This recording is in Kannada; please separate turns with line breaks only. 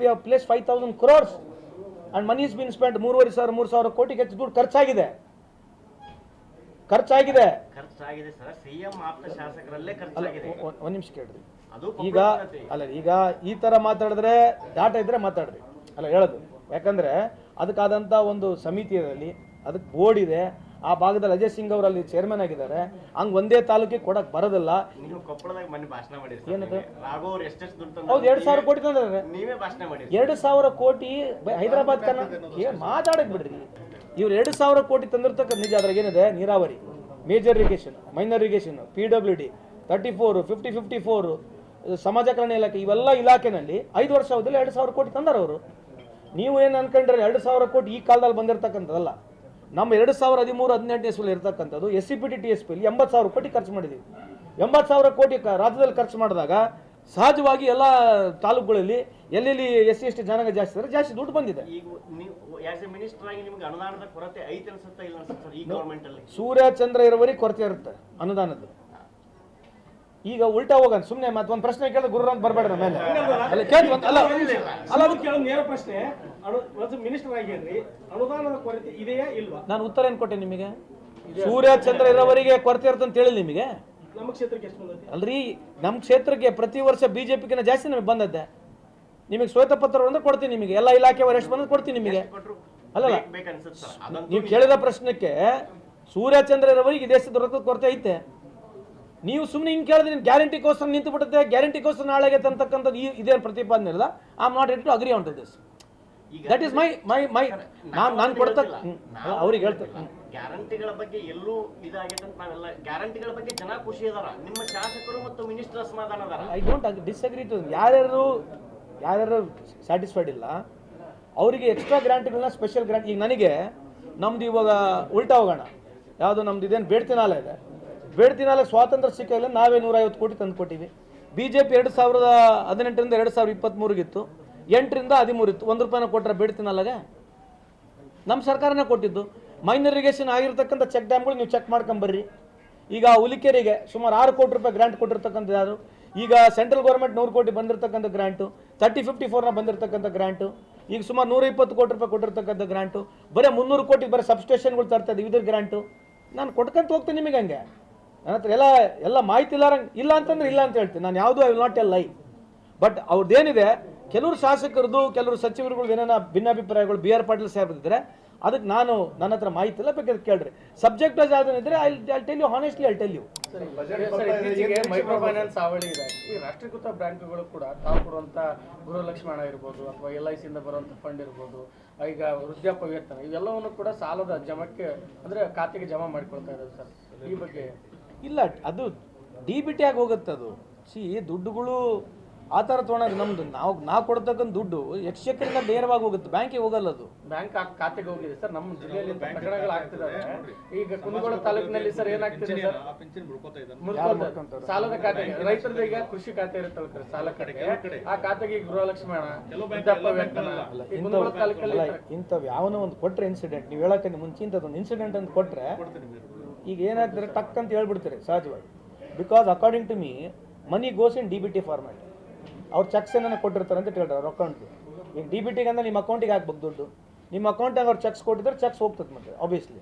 We have place five thousand crores and money is been spend ಮೂರುವರೆ ಸಾವಿರ ಮೂರು ಸಾವಿರ ಕೋಟಿಗೆ ಹೆಚ್ಚು ದುಡ್ಡು ಖರ್ಚಾಗಿದೆ. ಖರ್ಚಾಗಿದೆ.
ಖರ್ಚಾಗಿದೆ ಸರ್. ಸಿಎಂ ಆಪ್ತ ಶಾಸಕರಲ್ಲೇ ಖರ್ಚಾಗಿದೆ.
ಒಂದು ನಿಮಿಷ ಕೇಳ್ರಿ. ಈಗ. ಅಲ್ಲ ಈಗ ಈ ತರ ಮಾತಾಡಿದ್ರೆ ಡಾಟಾ ಇದ್ರೆ ಮಾತಾಡ್ರಿ. ಅಲ್ಲ ಹೇಳೋದು. ಯಾಕಂದ್ರೆ ಅದಕ್ಕಾದಂಥ ಒಂದು ಸಮಿತಿ ಅದಕ್ಕೆ ಬೋರ್ಡ್ ಇದೆ. ಆ ಭಾಗದಲ್ಲಿ ಅಜಯ್ ಸಿಂಗ್ ಅವರು ಅಲ್ಲಿ ಚೇರ್ಮನ್ ಆಗಿದ್ದಾರೆ. ಹಂಗ್ ಒಂದೇ ತಾಲೂಕಿಗೆ ಕೊಡಕ್ ಬರೋದಿಲ್ಲ. ಹೌದು ಎರಡು ಸಾವಿರ ಕೋಟಿ ತಂದ್ರೆ ಎರಡು ಸಾವಿರ ಕೋಟಿ ಹೈದರಾಬಾದ್ ಕರ್ನಾಟಕ ಮಾತಾಡಕ್ ಬಿಡ್ರಿ. ಇವ್ರು ಎರಡು ಸಾವಿರ ಕೋಟಿ ತಂದಿರ್ತಕ್ಕ ನಿಜ ಅದ್ರಾಗ ಏನಿದೆ? ನೀರಾವರಿ major irrigation minor irrigation P W D thirty four fifty fifty four ಸಮಾಜ ಕಲ್ಯಾಣ ಇಲಾಖೆ ಇವೆಲ್ಲ ಇಲಾಖೆನಲ್ಲಿ ಐದು ವರ್ಷ ಹೋದಲ್ಲಿ ಎರಡು ಸಾವಿರ ಕೋಟಿ ತಂದಾರ ಅವರು. ನೀವು ಏನು ಅನ್ಕೊಂಡ್ರೆ ಎರಡು ಸಾವಿರ ಕೋಟಿ ಈ ಕಾಲದಲ್ಲಿ ಬಂದಿರತಕ್ಕಂಥದ್ದಲ್ಲ. ನಮ್ಮ ಎರಡು ಸಾವಿರ ಹದಿಮೂರು ಹದಿನೆಂಟನೇ ಇಸ್ವಿಲಿ ಇರತಕ್ಕಂಥದ್ದು S C P T T S P ಎಂಬತ್ತು ಸಾವಿರ ಕೋಟಿ ಖರ್ಚು ಮಾಡಿದ್ದೀವಿ ಎಂಬತ್ತು ಸಾವಿರ ಕೋಟಿ ರಾಜ್ಯದಲ್ಲಿ ಖರ್ಚು ಮಾಡಿದಾಗ ಸಹಜವಾಗಿ ಎಲ್ಲ ತಾಲೂಕುಗಳಲ್ಲಿ ಎಲ್ಲೆಲ್ಲಿ ಎಸ್ ಸಿ ಎಸ್ ಟಿ ಜನಾಂಗ ಜಾಸ್ತಿ ಇದ್ದಾರೆ ಜಾಸ್ತಿ ದುಡ್ಡು ಬಂದಿದೆ. ಸೂರ್ಯ ಚಂದ್ರ ಇರುವರಿ ಕೊರತೆ ಇರುತ್ತೆ ಅನುದಾನದ್ದು. ಈಗ ಉಲ್ಟಾ ಹೋಗನ್ ಸುಮ್ಮನೆ ಮತ್ತೆ ಒಂದ್ ಪ್ರಶ್ನೆ ಕೇಳಿದ್ರೆ ಗುರು ಅಂತ ಬರಬೇಡ ಮೇಲೆ. ಅಲ್ಲ ಕೇಳಿ ಒಂದ್- ಅಲ್ಲ. ಅಲ್ಲ
ನೇರ ಪ್ರಶ್ನೆ. ಮಿನಿಸ್ಟರ್ ಆಗಿರ್ರಿ ಅನುದಾನದ ಕೊರತೆ ಇದೆಯಾ ಇಲ್ವಾ?
ನಾನು ಉತ್ತರ ಏನು ಕೊಟ್ಟೆ ನಿಮಗೆ? ಸೂರ್ಯ ಚಂದ್ರ ಇರೋವರಿಗೆ ಕೊರತೆ ಇರುತ್ತೆ ಅಂತ ಹೇಳಿ ನಿಮಗೆ?
ನಮ್ಮ ಕ್ಷೇತ್ರಕ್ಕೆ ಎಷ್ಟು ಬಂದೈತಿ?
ಅಲ್ರಿ ನಮ್ಮ ಕ್ಷೇತ್ರಕ್ಕೆ ಪ್ರತಿ ವರ್ಷ ಬಿಜೆಪಿಗಿನ ಜಾಸ್ತಿ ನಮಗೆ ಬಂದದ್ದೆ. ನಿಮಗೆ ಶ್ವೇತಪತ್ರ ಅಂದ್ರೆ ಕೊಡ್ತೀನಿ ನಿಮಗೆ. ಎಲ್ಲ ಇಲಾಖೆಯವರು ಎಷ್ಟು ಬಂದ್ರೆ ಕೊಡ್ತೀನಿ ನಿಮಗೆ.
ಅಲ್ಲ
ಅಲ್ಲಲ್ಲ ನೀವು ಕೇಳಿದ ಪ್ರಶ್ನೆಕ್ಕೆ ಸೂರ್ಯ ಚಂದ್ರ ಇರೋವರಿಗೆ ದೇಶದ ರೊಕ್ಕದ ಕೊರತೆ ಐತೆ. ನೀವು ಸುಮ್ಮನೆ ಹಿಂಗೆ ಕೇಳಿದ್ರೆ ಗ್ಯಾರಂಟಿ ಗ್ಯಾರಂಟಿಗೋಸ್ಕರ ನಿಂತು ಬಿಡುತ್ತೆ ಗ್ಯಾರಂಟಿಗೋಸ್ಕರ ನಾಳೆಗೆ ಅಂತಕ್ಕಂಥದ್ದು ಈ ಇದೇನು ಪ್ರತಿಪಾದನೆ ಇರಲ್ಲ I am not ready to agree on to this that is my my my ನಾನು ನಾನು ಕೊಡ್ತಾ ಅವ್ರಿಗೆ ಹೇಳ್ತೇನೆ.
ಗ್ಯಾರಂಟಿಗಳ ಬಗ್ಗೆ ಎಲ್ಲೂ ಇದಾಗಿದೆ ಅಂತ ನಾವೆಲ್ಲ ಗ್ಯಾರಂಟಿಗಳ ಬಗ್ಗೆ ಜನ ಖುಷಿ ಅದಾರ. ನಿಮ್ಮ ಶಾಸಕರು ಮತ್ತು ಮಿನಿಸ್ಟರ್ ಅಸಮಾಧಾನ ಅದಾರ.
ಐ ಡೋಂಟ್ ಡಿಸ್ಅಗ್ರಿ ಟು ಯಾರ್ಯಾರು ಯಾರ್ಯಾರು ಸ್ಯಾಟಿಸ್ಫೈಡ್ ಇಲ್ಲ ಅವರಿಗೆ ಎಕ್ಸ್ಟ್ರಾ ಗ್ಯಾರಂಟಿಗಳನ್ನ ಸ್ಪೆಷಲ್ ಗ್ರ್ಯಾಂಟ್ ಈಗ ನನಗೆ ನಮ್ದು ಇವಾಗ ಉಲ್ಟಾ ಹೋಗೋಣ. ಯಾವುದು ನಮ್ದು ಇದೇನು ಬೇಡ್ತಿನಾಲ ಇದೆ. ಬೇಡ್ತಿನಾಲ ಸ್ವಾತಂತ್ರ್ಯ ಸಿಕ್ಕಲ್ಲ ನಾವೇ ನೂರೈವತ್ತು ಕೋಟಿ ತಂದು ಕೊಟ್ಟಿವಿ ಬಿ ಜೆ ಪಿ ಎರಡು ಸಾವಿರದ ಹದಿನೆಂಟರಿಂದ ಎರಡು ಸಾವಿರದ ಇಪ್ಪತ್ತ್ಮೂರಿಗಿತ್ತು ಎಂಟರಿಂದ ಹದಿಮೂರು ಇತ್ತು ಒಂದು ರೂಪಾಯಿನ ಕೊಟ್ಟರೆ ಬೇಡ್ತಿನಾಲಾಗೆ ನಮ್ಮ ಸರ್ಕಾರನೇ ಕೊಟ್ಟಿದ್ದು. ಮೈನರ್ ಇರಿಗೇಷನ್ ಆಗಿರ್ತಕ್ಕಂಥ ಚೆಕ್ ಡ್ಯಾಮ್ಗಳು ನೀವು ಚೆಕ್ ಮಾಡ್ಕೊಂಬರ್ರಿ. ಈಗ ಹುಲಿಕೆರಿಗೆ ಸುಮಾರು ಆರು ಕೋಟಿ ರೂಪಾಯಿ ಗ್ರಾಂಟ್ ಕೊಟ್ಟಿರ್ತಕ್ಕಂಥ ಯಾರು? ಈಗ ಸೆಂಟ್ರಲ್ ಗೌರ್ಮೆಂಟ್ ನೂರು ಕೋಟಿ ಬಂದಿರತಕ್ಕಂಥ ಗ್ರಾಂಟು. ತರ್ಟಿ ಫಿಫ್ಟಿ ಫೋರ್ನ ಬಂದಿರತಕ್ಕಂಥ ಗ್ರ್ಯಾಂಟು ಈಗ ಸುಮಾರು ನೂರ ಇಪ್ಪತ್ತು ಕೋಟಿ ರೂಪಾಯಿ ಕೊಟ್ಟಿರ್ತಕ್ಕಂಥ ಗ್ರಾಂಟು. ಬರೀ ಮುನ್ನೂರು ಕೋಟಿ ಬರೀ ಸಬ್ಸ್ಟೇಷನ್ಗಳು ತರ್ತಾ ಇದ್ದೀವಿ ಇದ್ರ ಗ್ರಾಂಟು. ನಾನು ಕೊಟ್ಕೊಂತ ಹೋಗ್ತೀನಿ ನಿಮಗೆ ಹಂಗೆ. ನನ್ನ ಹತ್ರ ಎಲ್ಲ ಎಲ್ಲ ಮಾಹಿತಿ ಇಲ್ಲಾರಂಗೆ ಇಲ್ಲ ಅಂತಂದ್ರೆ ಇಲ್ಲ ಅಂತ ಹೇಳ್ತೀನಿ. ನಾನು ಯಾವುದು ಐ ವಿಲ್ ನಾಟ್ ಎಲ್ ಲೈ ಬಟ್ ಅವ್ರದ್ದೇನಿದೆ ಕೆಲವರು ಶಾಸಕರದು ಕೆಲವರು ಸಚಿವರುಗಳು ಏನೇನ ಭಿನ್ನಾಭಿಪ್ರಾಯಗಳು ಬಿ ಆರ್ ಪಾಟೀಲ್ ಸಾಹೇಬ್ ಇದ್ರೆ ಅದಕ್ಕೆ ನಾನು ನನ್ನ ಹತ್ರ ಮಾಹಿತಿ ಇಲ್ಲ ಬೇಕಾದ್ರೆ ಕೇಳ್ರಿ. ಸಬ್ಜೆಕ್ಟ್ ಯಾವ್ದು ಇದ್ರೆ I I tell you honestly I tell you
sir, ಇತ್ತೀಚೆಗೆ ಮೈಕ್ರೋ ಫೈನಾನ್ಸ್ ಹಾವಳಿ ಇದೆ. ಈ ರಾಷ್ಟ್ರೀಕೃತ ಬ್ಯಾಂಕ್ಗಳು ಕೂಡ ತಾವು ಕೊಡುವಂತ ಗೃಹಲಕ್ಷ್ಮಣ ಇರ್ಬೋದು ಅಥವಾ ಎಲ್ ಐ ಸಿಯಿಂದ ಬರುವಂತ ಫಂಡ್ ಇರ್ಬೋದು ಈಗ ವೃದ್ಧಾಪ್ಯ ವೇತನ ಇವೆಲ್ಲವನ್ನು ಕೂಡ ಸಾಲದ ಜಮಕ್ಕೆ ಅಂದ್ರೆ ಖಾತೆಗೆ ಜಮಾ ಮಾಡಿಕೊಳ್ತಾ ಇದ್ದಾರೆ ಸರ್. ಈ ಬಗ್ಗೆ
ಇಲ್ಲ ಅದು ಡಿ ಬಿ ಟಿ ಆಗಿ ಹೋಗುತ್ತೆ ಅದು. ಸಿ ದುಡ್ಡುಗಳು ಆ ಥರ ತೊಗೊಳೋದು ನಮ್ದು. ನಾವು ನಾವು ಕೊಡ್ತಕ್ಕಂಥ ದುಡ್ಡು ಎಕ್ಸ್ಚೇಕರಿಂದ ನೇರವಾಗಿ ಹೋಗುತ್ತೆ. ಬ್ಯಾಂಕಿಗೆ ಹೋಗಲ್ಲ ಅದು.
ಬ್ಯಾಂಕ್ ಖಾತೆಗೆ ಹೋಗಿದೆ ಸರ್. ನಮ್ಮ ಜಿಲ್ಲೆಯಲ್ಲಿ ಇಂಥ ಪ್ರಕರಣಗಳು ಆಗ್ತಿದಾವೆ. ಈಗ ಕುಂದಗೋಳ ತಾಲೂಕಿನಲ್ಲಿ ಸರ್ ಏನಾಗ್ತಿದೆ ಸರ್. ಸಾಲದ ಖಾತೆ ರೈತರದ್ದು ಈಗ ಕೃಷಿ ಖಾತೆ ಇರುತ್ತಲ್ಲ ಸರ್ ಸಾಲ ಕಡೆಗೆ ಆ ಖಾತೆಗೆ ಕುಂದಗೋಳ ತಾಲೂಕಲ್ಲಿ
ಇಂಥವ್ ಯಾವನೋ ಒಂದು ಕೊಟ್ರೆ ಇನ್ಸಿಡೆಂಟ್ ನೀವು ಹೇಳಕ್ಕೆ ಮುಂಚೆ ಒಂದು ಇನ್ಸಿಡೆಂಟ್ ಅಂತ ಕೊಟ್ರೆ ಈಗ ಏನಾಗ್ತಾರೆ ಟಕ್ ಅಂತ ಹೇಳ್ಬಿಡ್ತಾರೆ, ಸಹಜವಾಗಿ. Because according to me money goes in D B T format ಅವ್ರು ಚೆಕ್ಸ್ ಏನಾರ ಕೊಟ್ಟಿರ್ತಾರೆ ಅಂತ ಹೇಳ್ತಾರೆ ಅವ್ರ ಅಕೌಂಟ್ಗೆ ಈಗ ಡಿ ಬಿ ಟಿಗೆ ಅಂದ್ರೆ ನಿಮ್ಮ ಅಕೌಂಟಿಗೆ ಹಾಕ್ಬೇಕು ದುಡ್ಡು. ನಿಮ್ಮ ಅಕೌಂಟಿಗೆ ಅವ್ರು ಚೆಕ್ಸ್ ಕೊಟ್ಟಿದ್ರೆ ಚೆಕ್ಸ್ ಹೋಗ್ತದೆ ಮತ್ತೆ ಆಬ್ವಿಯಸ್ಲಿ